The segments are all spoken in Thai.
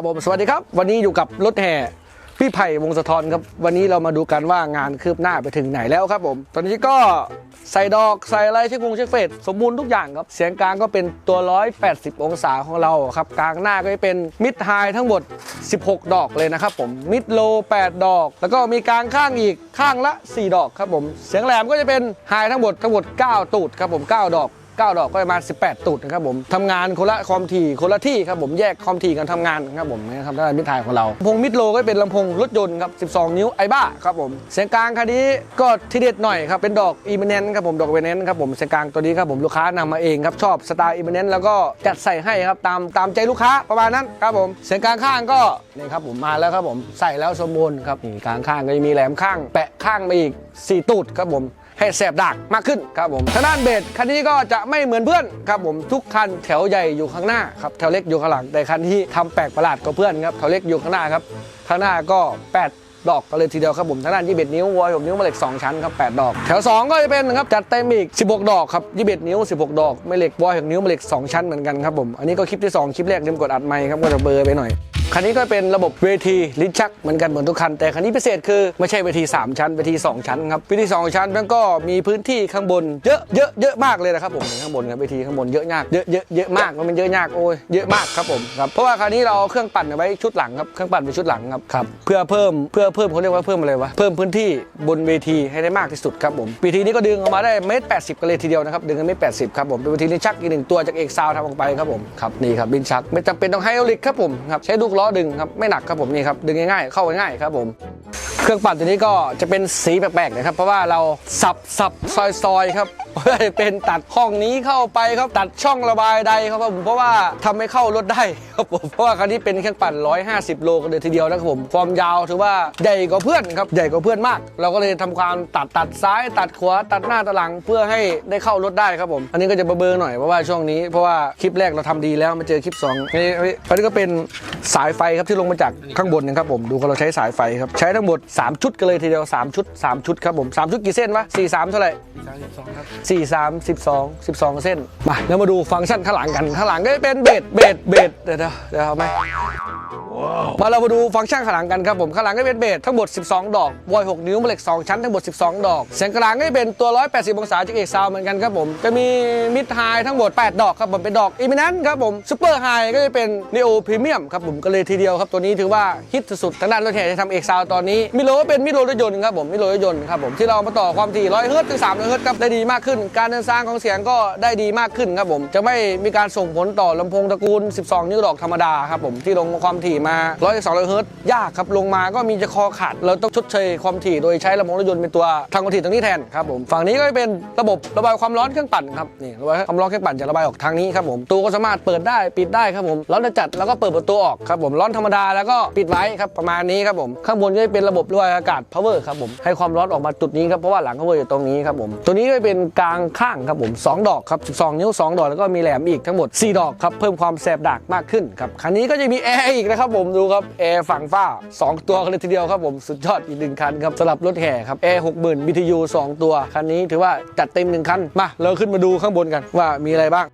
ครับผมสวัสดีครับ วันนี้อยู่กับรถแห่พี่ไผ่วงศธรครับ วันนี้เรามาดูกันว่างานคืบหน้าไปถึงไหนแล้วครับผม ตอนนี้ก็ใส่ดอกใส่อะไรเช็ควงเช็คเฟสสมบูรณ์ทุกอย่างครับ เสียงกลางก็เป็นตัว 180 องศาของเราครับ กลางหน้าก็จะเป็นมิดไฮทั้งหมด 16 ดอกเลยนะครับผม มิดโล 8 ดอก แล้วก็มีกลางข้างอีกข้างละ 4 ดอกครับผม เสียงแหลมก็จะเป็นไฮทั้งหมดทั้งหมด 9 ตูดครับผม 9 ดอก 9 ดอกก็ประมาณ 18 ตุดนะครับผมทำงานคนละคอมทีคนละที่ครับผมแยกคอมทีกันทำงานครับผมนะครับด้านมิดไทยของเราลำโพงมิดโลก็เป็นลำโพงรถยนต์ครับ 12 นิ้วไอบ้าครับผมเสียงกลางคันนี้ก็ทีเด็ดหน่อยครับเป็นดอกอีเมเนนครับผมดอกเวเนนครับผมเสียงกลางตัวนี้ครับผมลูกค้านำมาเองครับชอบสไตล์อีเมเนนแล้วก็จัดใส่ให้ครับตามตามใจลูกค้าประมาณนั้นครับผมเสียงกลางข้างก็นี่ครับผมมาแล้วครับผมใส่แล้วสมบูรณ์ครับกลางข้างก็จะมีแหลมข้าง แปะข้างมาอีกสี่ตูดครับผม ให้แสบดักมากขึ้นครับผมทางด้านเบสคันนี้ก็จะไม่เหมือนเพื่อนครับผมทุกคันแถวใหญ่อยู่ข้างหน้าครับแถวเล็กอยู่ข้างหลังแต่คันที่ทำแปลกประหลาดกว่าเพื่อนครับแถวเล็กอยู่ข้างหน้าครับข้างหน้าก็8 ดอกกันเลยทีเดียวครับผมทางด้าน 21 นิ้ววอย6นิ้วแม่เหล็ก 2 ชั้นครับ 8 ดอก แถว 2 ก็จะเป็นครับจัดเต็มอีก 16 ดอกครับ 21 นิ้ว 16 ดอกแม่เหล็กวอย6นิ้วแม่เหล็ก 2 ชั้นเหมือนกันครับผม อันนี้ก็คลิปที่ 2 คลิปแรกลืมกดอัดไมค์ครับก็จะเบอร์ไปหน่อยคันนี้ก็เป็นระบบเวทีลิ้นชักเหมือนกันเหมือนทุกคัน แต่คันนี้พิเศษคือไม่ใช่เวที 3 ชั้นเวที 2 ชั้นครับเวที 2 ชั้นมันก็มีพื้นที่ข้างบนเยอะเยอะเยอะมากเลยนะครับผมข้างบนครับเวทีข้างบนเยอะมากเยอะเยอะเยอะมากมันเยอะมากโอ้ยเยอะมากครับผมครับเพราะว่าคันนี้เราเครื่องปั่นไว้ชุดหลังครับเครื่องปั่นไว้ชุดหลังครับครับเพื่อเพิ่มเพื่อเพิ่มเขาเรียกว่าเพิ่มอะไรวะเพิ่มพื้นที่บนเวทีให้ได้มากที่สุดครับผมเวทีนี้ก็ดึงออกมาได้เมตรแปดสิบกันเลยทีเดียวนะครับดึงกันเมตรแปดสิบครับผมเป็นเวทีลิ้นชักอีกหนึ่งตัวจากเอกซาวทำออกไปครับผมครับนี่ครับลิ้นชักไม่จำเป็นต้องไฮดรอลิกครับผมครับใช้ลูกล้อดึงครับไม่หนักครับผมนี่ครับดึงง่ายๆเข้าง่ายๆครับผมเครื่องปั่นตัวนี้ก็จะเป็นสีแปลกๆนะครับเพราะว่าเราสับสับซอยซอยๆครับเป็นตัดห้องนี้เข้าไปครับตัดช่องระบายใดครับผมเพราะว่าทำให้เข้ารถได้ครับผมเพราะว่าคันนี้เป็นเครื่องปั่น 150 โลกันเลยทีเดียวนะครับผมความยาวถือว่าใหญ่กว่าเพื่อนครับใหญ่กว่าเพื่อนมาก เราก็เลยทำความตัดตัดซ้ายตัดขวาตัดหน้าตัดหลังเพื่อให้ได้เข้ารถได้ครับผมอันนี้ก็จะเบลอๆหน่อยเพราะว่าช่วงนี้เพราะว่าคลิปแรกเราทำดีแล้วมาเจอคลิปสองนี่นี่อันนี้ก็เป็นสายไฟครับที่ลงมาจากข้างบนนะครับผมดูเราใช้สายไฟครับใช้ทั้งหมด 3 ชุดกันเลยทีเดียว 3 ชุด 3 ชุดครับผม3ชุดกี่เส้นวะ4 3เท่าไหร่4 3 12 12 เส้น มาแล้วมาดูฟังก์ชันข้างหลังกัน ข้างหลังก็จะเป็นเบสเบสเบสเดี๋ยวเดี๋ยวเดี๋ยวเอาไหม มาเรามาดูฟังก์ชันข้างหลังกันครับผมข้างหลังก็เป็นเบสทั้งหมด 12 ดอกวอย6 นิ้วม่เหล็ก 2 ชั้นทั้งหมด 12 ดอกเสียงกลางก็จะเป็นตัว 180 องศาจากเอกซาวเหมือนกันครับผมจะมีมิดไฮทั้งหมด 8 ดอกครับผมเป็นดอกอีมินันครับผมซูเปอร์ไฮก็จะเป็นน e โอพรีเมียมครับผมก็เลยทีเดียวครับตัวนี้ถือว่าฮิตสุดทางด้านรถแห่ที่ทำเอกซาวตอนนี้มิโลก็เป็นมิโลรถยนต์ครับผมมิโลรถยนต์ครับผมที่เรามาต่อความถี่100เฮิร์ตซ์ถึง300เฮิร์ตซ์ครับได้ดีมากขึ้น การเดินทางของเสียงก็ได้ดีมากขึ้นครับผมจะไม่มีการส่งผลต่อลำโพงตระกูล 12 นิ้วดอกธรรมดาครับผมที่ลงความถี่มา100 200เฮิร์ตยากครับ ลงมาก็มีจะคอขาด เราต้องชดเชยความถี่โดยใช้ลำโพงรถยนต์เป็นตัวทางความถี่ตรงนี้แทนครับผมฝั่งนี้ก็จะเป็นระบบระบายความร้อนเครื่องปั่นครับนี่ระบายความร้อนเครื่องปั่นจะระบายออกทางนี้ครับผมตัวก็สามารถเปิดได้ปิดได้ครับผมร้อนจะจัดแล้วก็เปิดประตูออกครับผมร้อนธรรมดาแล้วก็ปิดไว้ครับประมาณนี้ครับผมข้างบนก็จะเป็นระบบระบายอากาศ power ครับผมให้ความร้อนออกมาจุดนี้ครับเพราะว่าหลัง power อยู่ตรงนี้ครับผมตัวนี้ก็จะเป็นกลางข้างครับผมสองดอกครับ 12 นิ้ว 2 ดอกแล้วก็มีแหลมอีกทั้งหมด 4 ดอกครับเพิ่มความแสบดักมากขึ้นครับคันนี้ก็จะมีแอร์อีกนะครับผมมดูครับแอร์ฝั่งฝ้า 2 ตัวกันเลยทีเดียวครับผมสุดยอดอีกหนึ่งคันครับสำหรับรถแห่ครับแอร์หกหมื่น BTU 2 ตัว คันนี้ถือว่าจัดเต็มหนึ่งคันมาเราขึ้นมาดูข้างบนกันว่ามีอะไรบ้าง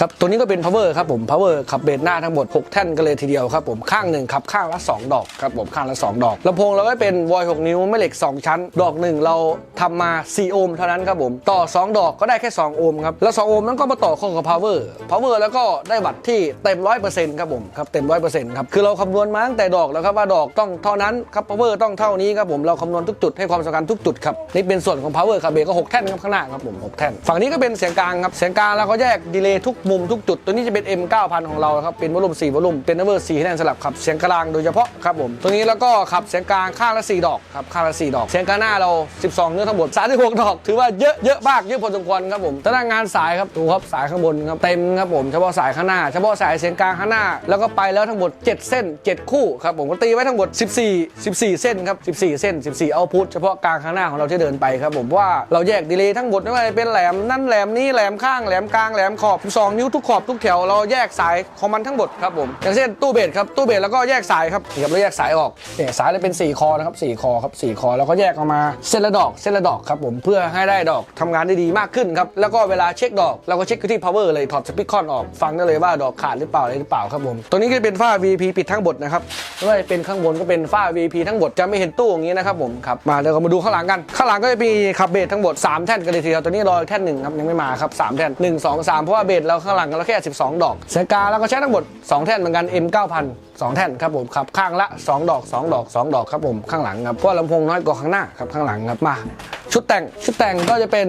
ครับตัวนี้ก็เป็น power ครับผม power ขับเบสหน้าทั้งหมด 6 แท่นกันเลยทีเดียวครับผมข้างหนึ่งขับข้างละ 2 ดอกครับผมข้างละ 2 ดอกลำโพงเราก็เป็นวอย6นิ้วแม่เหล็ก 2 ชั้น ดอกหนึ่งเราทำมา 4 โอห์มเท่านั้นครับผม ต่อ 2 ดอกก็ได้แค่ 2 โอห์มครับ แล้ว 2 โอห์มนั้นก็มาต่อข้ากับ power power แล้วก็ได้วัตต์ที่เต็ม 100%ครับผมครับเต็ม 100%ครับคือเราคำนวณมาตั้งแต่ดอกแล้วครับว่าดอกต้องเท่านั้นครับ power ต้องเท่านี้ครับผมเราคำนวณทุกจุดให้ความสำคัญทุกจุดครับนี่เป็นส่วนของ power ครับเบสก็หกแท่นครับข้างหน้าครับผมหกแท่นฝั่งนี้ก็เป็นเสียงกลางครับเสียงกลางเราก็แยกดีเลย์ทุกมุมทุกจุด ตัวนี้จะเป็น M 9000ของเราครับ เป็นวอลลุ่ม4วอลลุ่มเป็นเวอร์4ให้แน่นสลับขับเสียงกลางโดยเฉพาะครับผม ตัวนี้แล้วก็ขับเสียงกลางข้างละ 4 ดอกครับข้างละ 4 ดอก เสียงกลางหน้าเรา 12 เนื้อทั้งหมด36ดอก ถือว่าเยอะเยอะมากเยอะพอสมควรครับผมถ้าด้านงานสายครับดูครับสายข้างบนครับเต็มครับผมเฉพาะสายข้างหน้าเฉพาะสายเสียงกลางข้างหน้า แล้วก็ไปแล้วทั้งหมด 7 เส้น 7 คู่ครับผมก็ตีไว้ทั้งหมด 14 14 เส้นครับ14 เส้น 14เอาพุทเฉพาะกลางข้างหน้าของเราที่เดินไปครับผมว่าเราแยกดีเลย์ทั้งหมดไม่ว่าจะเป็นแหลมนั่นแหลมนี้แหลมข้างแหลมกลางแหลมขอบ12นิ้วทุกขอบทุกแถวเราแยกสายของมันทั้งหมดครับผมอย่างเช่นตู้เบสครับตู้เบสแล้วก็แยกสายครับนี่ครับเราแยกสายออกเนี่ยสายเลยเป็น 4 คอนะครับ4คอครับ4คอแล้วก็แยกออกมาเส้นละดอกเส้นละดอกครับผมเพื่อให้ได้ดอกทำงานได้ดีมากขึ้นครับแล้วก็เวลาเช็คดอกเราก็เช็คที่ power เลยถอดสปีกคอนออกฟังได้เลยว่าดอกขาดหรือเปล่าอะไรหรือเปล่าครับผมตัวนี้ก็เป็นฝ้า VP ปิดทั้งบทนะครับไม่ว่าจะเป็นข้างบนก็เป็นฝ้า VP ทั้งบทจะไม่เห็นตู้อย่างนี้นะครับผมครับมาเดี๋ยวเรามาดูข้างหลังกันข้างหลังก็จะมีขับเบสทั้งหมด3แท่นกันเลยทีเดียวตัวนี้รอแท่นหนึ่งครับยังไม่มาครับสามแท่น1 2 3เพราะว่าเบสเราข้างหลังเราแค่ 12 ดอกเสียกาเราก็ใช้ทั้งหมด 2 แท่นเหมือนกัน M 9000 2 แท่นครับผมครับข้างละ 2 ดอก 2 ดอก 2 ดอกครับผมข้างหลังครับเพราะว่าลำโพงน้อยกว่าข้างหน้าครับข้างหลังครับมา ชุดแต่งชุดแต่งก็จะเป็น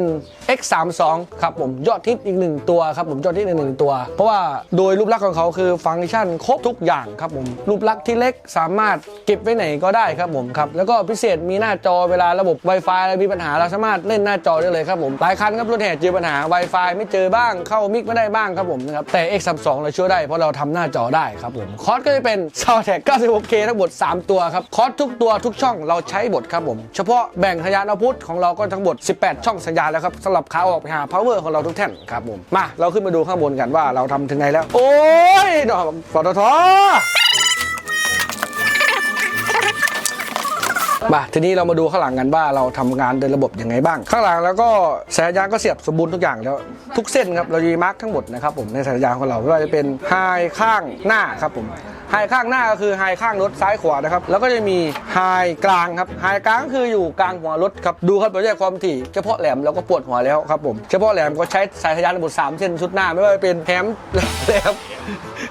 X32 ครับผมยอดฮิตอีกหนึ่งตัวครับผมยอดฮิตอีกหนึ่งตัว เพราะว่าโดยรูปลักษณ์ของเขาคือฟังก์ชันครบทุกอย่างครับผมรูปลักษณ์ที่เล็กสามารถเก็บไว้ไหนก็ได้ครับผมครับแล้วก็พิเศษมีหน้าจอเวลาระบบ Wi-Fi อะไรมีปัญหาเราสามารถเล่นหน้าจอได้เลยครับผมหลายคันครับรถแห่เจอปัญหา Wi-Fi ไม่เจอบ้างเข้ามิกไม่ได้บ้างครับผมนะครับแต่ X32 เราช่วยได้เพราะเราทำหน้าจอได้ครับผมคอร์สก็จะเป็น s o u n d t a g 96K ทั้งหมด3ตัวครับคอร์สทุกตัวทุกช่องเราใช้บทครับผมเฉพาะแบ่งทยานอาวุธของเราราก็ทั้งหมด 18 ช่องสัญญาณแล้วครับสำหรับขาออกไปหา power ของเราทุกแท่นครับผมมาเราขึ้นมาดูข้างบนกันว่าเราทำถึงไหนแล้ว โอ้ยดอกปตท มาทีนี้เรามาดูข้างหลังกันว่าเราทำงานโดยระบบยังไงบ้าง ข้างหลังแล้วก็สายยางก็เสียบสมบูรณ์ทุกอย่างแล้วทุกเส้นครับเรามีมาร์กทั้งหมดนะครับผมในสายยางของเราไม่ว่าจะเป็นไฮข้างหน้าครับผมไฮข้างหน้าก็คือไฮข้างรถซ้ายขวานะครับแล้วก็จะมีไฮกลางครับไฮกลางก็คืออยู่กลางหัวรถครับดูครับเราแยกความถี่เฉพาะแหลมเราก็ปวดหัวแล้วครับผมเฉพาะแหลมก็ใช้สายยางทั้งหมดสามเส้นชุดหน้าไม่ว่าจะเป็นแหลมแหลม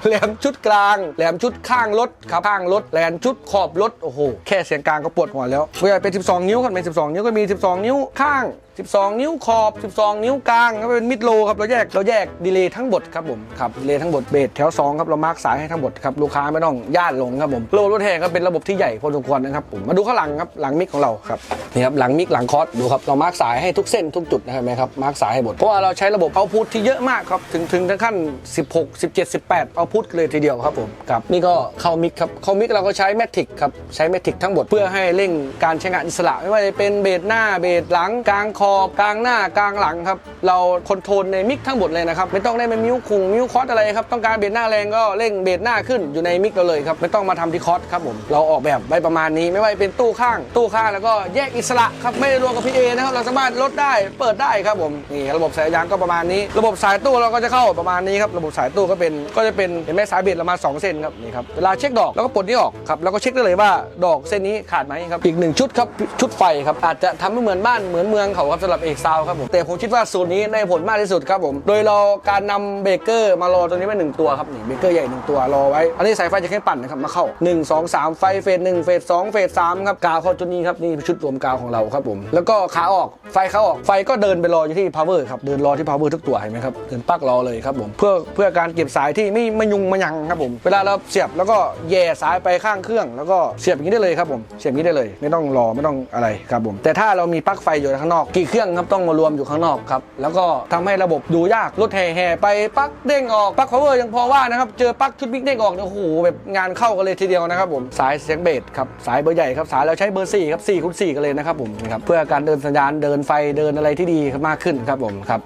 แหลมชุดกลาง แหลมชุดข้างรถครับข้างรถแหลมชุดขอบรถโอ้โหแค่เสียงกลางก็ปวดหัวแล้วเวลาเป็น 12 นิ้วกันเป็น 12 นิ้วก็มี 12 นิ้วข้าง12 นิ้วขอบ 12 นิ้วกลางก็เป็นมิดโลครับเราแยกเราแยกดีเลย์ทั้งหมดครับผมครับดีเลย์ทั้งหมดเบสแถว2ครับเรามาร์กสายให้ทั้งหมดครับลูกค้าไม่ต้องย่านลงครับผมโลรถแห่ก็เป็นระบบที่ใหญ่พอสมควรนะครับผมมาดูข้างหลังครับหลังมิกของเราครับนี่ครับหลังมิกหลังคอร์สดูครับเรามาร์กสายให้ทุกเส้นทุกจุดนะครับไหมครับมาร์กสายให้หมดเพราะว่าเราใช้ระบบเอาพุทที่เยอะมากครับถึงถึงถึงขั้น 16 17 18เอาพุทเลยทีเดียวครับผมครับนี่ก็เข้ามิกครับเข้ามิกเราก็ใช้แมทริกครับใช้แมทริกทั้งหมดเพื่อให้เร่งการใช้งานอิสระไม่ว่าจะเป็นเบสหน้าเบสหลังกลางคอบกลางหน้ากลางหลังครับ เราคอนโทรลในมิกทั้งหมดเลยนะครับ ไม่ต้องได้เป็นมิวคุงมิวคอร์สอะไรครับ ต้องการเบสหน้าแรงก็เร่งเบสหน้าขึ้นอยู่ในมิกเราเลยครับ ไม่ต้องมาทำที่คอร์สครับผม เราออกแบบไว้ประมาณนี้ ไม่ว่าเป็นตู้ข้าง ตู้ข้างแล้วก็แยกอิสระครับ ไม่ได้รวมกับพีเอนะครับ เราสามารถลดได้ เปิดได้ครับผม นี่ระบบสายยางก็ประมาณนี้ ระบบสายตู้เราก็จะเข้าประมาณนี้ครับ ระบบสายตู้ก็เป็น ก็จะเป็นเห็นไหมสายเบสเรามาสองเส้นครับ นี่ครับ เวลาเช็คดอกแล้วก็ปลดนี่ออกครับ แล้วก็เช็คได้เลยว่าดอกเส้นนี้ขาดไหมครับ อีกหนึ่งชุดครับ ชุดไฟครับ อาจจะทำให้เหมือนบ้านเหมือนเมืองเขาครับสำหรับเอกซาวครับผมแต่ผมคิดว่าสูตรนี้ได้ผลมากที่สุดครับผมโดยเราการนำเบเกอร์มารอตัวนี้ไว้หนึ่งตัวครับนี่เบเกอร์ใหญ่หนึ่งตัวรอไว้ อันนี้สายไฟจะแค่ปั่นนะครับมาเข้า 1 2 3 ไฟเฟส1เฟส2เฟส3ครับกาวเข้าจุดนี้ครับนี่ชุดรวมกาวของเราครับผม แล้วก็ขาออกไฟขาออกไฟก็เดินไปรออยู่ที่ power ครับเดินรอที่ power ทุกตัวเห็นไหมครับเดินปักรอเลยครับผมเพื่อเพื่อการเก็บสายที่ไม่ไม่ยุงไม่ยังครับผมเวลาเราเสียบแล้วก็แย่สายไปข้างเครื่อง แล้วก็เสียบอย่างนี้ได้เลยครับผมเสียบอย่างนี้ได้เลย ไม่ต้องรอไม่ต้องอะไรครับผมแต่ถ้าเรามีปลั๊กไฟอยู่ข้างนอกกี่เครื่องครับต้องมารวมอยู่ข้างนอกครับ แล้วก็ทำให้ระบบดูยากรถแห่แห่ไปปักเด้งออกปลั๊ก power ยังพอว่านะครับเจอปักชุดบิ๊กเด้งออกเนี่ยโอ้โหแบบงานเข้ากันเลยทีเดียวนะครับผมสายเสียงเบสครับสายเบอร์ใหญ่ครับสายเราใช้เบอร์4ครับ4คูณ4กันเลยนะครับผมนะครับเพื่อการเดินสัญญาณเดินไฟเดินอะไรที่ดีมากขึ้นครับผมครับ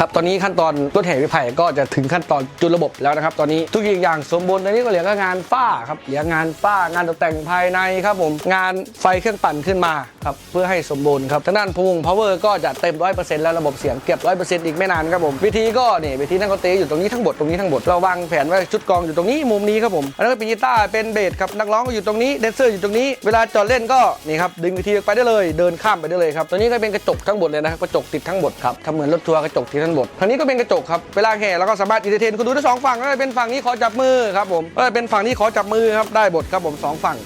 ครับตอนนี้ขั้นตอนรถแห่วิไผ่ก็จะถึงขั้นตอนจุดระบบแล้วนะครับ ตอนนี้ทุกอย่างสมบูรณ์ตอนนี้ก็เหลือแค่งานฝ้าครับเหลืองานฝ้างานตกแต่งภายในครับผมงานไฟเครื่องปั่นขึ้นมาครับเพื่อให้สมบูรณ์ครับทางด้านพุง power ก็จะเต็ม100%แล้วระบบเสียงเก็บ100%อีกไม่นานครับผมวิธีก็นี่วิธีนั่งก็เตะอยู่ตรงนี้ทั้งหมดตรงนี้ทั้งหมดเราวางแผนไว้ชุดกองอยู่ตรงนี้มุมนี้ครับผมอันนั้นก็เป็นกีตาร์เป็นเบสครับนักร้องก็อยู่ตรงนี้แดนเซอร์อยู่ตรงนี้เวลาจอดเล่นก็นี่ครับดึงวิธีไปได้เลย เดินข้ามไปได้เลยครับตัวนี้ก็เป็นกระจกทั้งหมดเลยนะครับกระจกติดทั้งหมดครับทำเหมือนรถทัวร์กระจกติดทั้งหมดทางนี้ก็เป็นกระจกครับเวลาแห่เราก็สามารถอินเตอร์เทนคุณดูทั้งสองฝั่งก็เป็นฝั่งนี้ขอจับมือครับผมก็เป็นฝั่งนี้ขอจับมือครับได้บทครับผมสองฝั่ง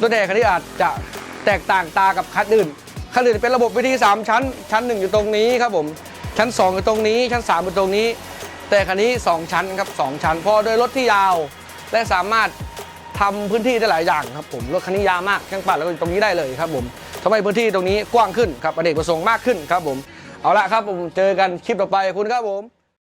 รถแห่คันนี้อาจจะแตกต่างตากับคันอื่นคันอื่นเป็นระบบวิธี 3 ชั้น ชั้น 1 อยู่ตรงนี้ครับผมชั้น 2 อยู่ตรงนี้ ชั้น 3 อยู่ตรงนี้ แต่คันนี้ 2 ชั้นครับ2ชั้น พอโดยรถที่ยาว และสามารถทำพื้นที่ได้หลายอย่างครับผมรถคันนี้ยาวมากเครื่องปั่นแล้วก็อยู่ตรงนี้ได้เลยครับผมทำให้พื้นที่ตรงนี้กว้างขึ้นครับอเนกประสงค์มากขึ้นครับผม เอาละครับผมเจอกันคลิปต่อไปขอบคุณครับผม